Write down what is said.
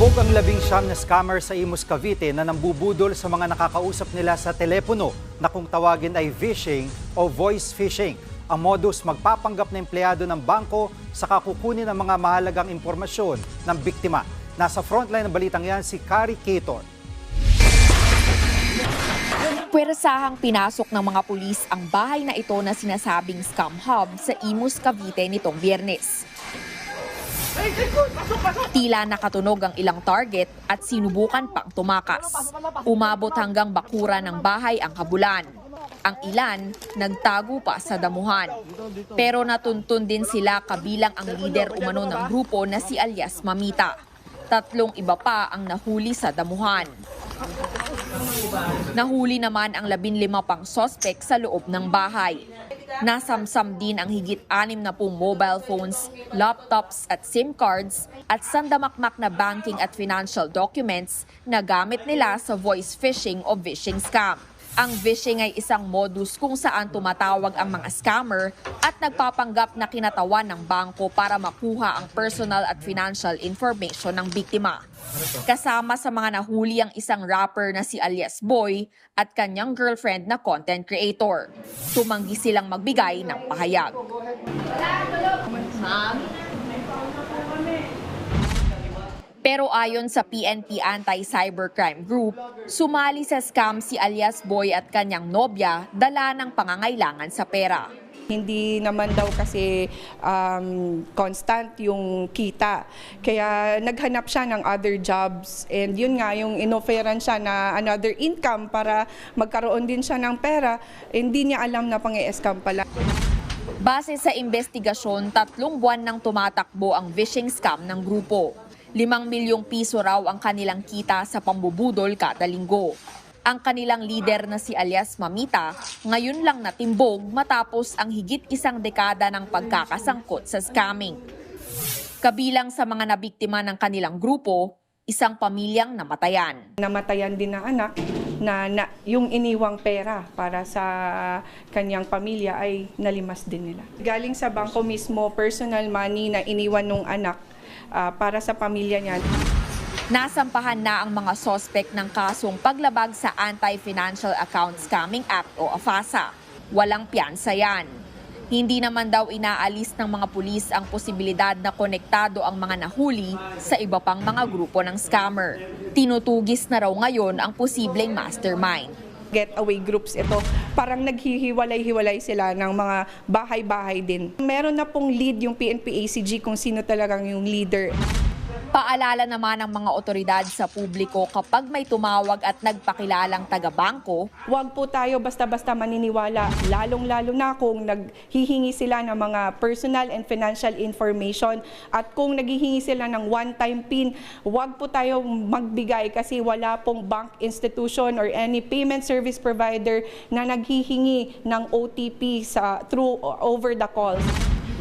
Tinibog ang labing siyam na scammer sa Imus Cavite na nambubudol sa mga nakakausap nila sa telepono na kung tawagin ay phishing o voice phishing. Ang modus magpapanggap na empleyado ng bangko sa kakukunin ng mga mahalagang impormasyon ng biktima. Nasa frontline ng balitang yan si Kari Cator. Pwersahang pinasok ng mga pulis ang bahay na ito na sinasabing scam hub sa Imus, Cavite nitong biyernes. Tila nakatunog ang ilang target at sinubukan pang tumakas. Umabot hanggang bakura ng bahay ang habulan. Ang ilan, nagtago pa sa damuhan. Pero natuntun din sila kabilang ang lider umano ng grupo na si alias Mamita. Tatlong iba pa ang nahuli sa damuhan. Nahuli naman ang 15 pang sospek sa loob ng bahay. Nasamsam din ang higit anim na pong mobile phones, laptops at SIM cards at sandamakmak na banking at financial documents na gamit nila sa voice phishing o phishing scam. Ang phishing ay isang modus kung saan tumatawag ang mga scammer at nagpapanggap na kinatawan ng bangko para makuha ang personal at financial information ng biktima. Kasama sa mga nahuli ang isang rapper na si alias Boy at kanyang girlfriend na content creator. Tumanggi silang magbigay ng pahayag. Pero ayon sa PNP Anti-Cybercrime Group, sumali sa scam si alias Boy at kanyang nobya dala ng pangangailangan sa pera. Hindi naman daw kasi um, constant yung kita. Kaya naghanap siya ng other jobs and yun nga yung inofferan siya na another income para magkaroon din siya ng pera. Hindi niya alam na pang scam pala. Base sa investigasyon, tatlong buwan nang tumatakbo ang phishing scam ng grupo. Limang milyong piso raw ang kanilang kita sa pambubudol kada linggo. Ang kanilang leader na si alias Mamita, ngayon lang natimbog matapos ang higit isang dekada ng pagkakasangkot sa scamming. Kabilang sa mga nabiktima ng kanilang grupo, isang pamilyang namatayan. Namatayan din na anak na, na yung iniwang pera para sa kanyang pamilya ay nalimas din nila. Galing sa bangko mismo, personal money na iniwan nung anak ah, para sa pamilya niya. Nasampahan na ang mga sospek ng kasong paglabag sa Anti-Financial Account Scamming Act o AFASA. Walang piyansa yan. Hindi naman daw inaalis ng mga pulis ang posibilidad na konektado ang mga nahuli sa iba pang mga grupo ng scammer. Tinutugis na raw ngayon ang posibleng mastermind. getaway groups ito. Parang naghihiwalay-hiwalay sila ng mga bahay-bahay din. Meron na pong lead yung PNP-ACG kung sino talagang yung leader. Paalala naman ng mga otoridad sa publiko kapag may tumawag at nagpakilalang taga-bangko, Huwag po tayo basta-basta maniniwala, lalong-lalo na kung naghihingi sila ng mga personal and financial information at kung naghihingi sila ng one-time PIN, huwag po tayo magbigay kasi wala pong bank institution or any payment service provider na naghihingi ng OTP sa through over the calls.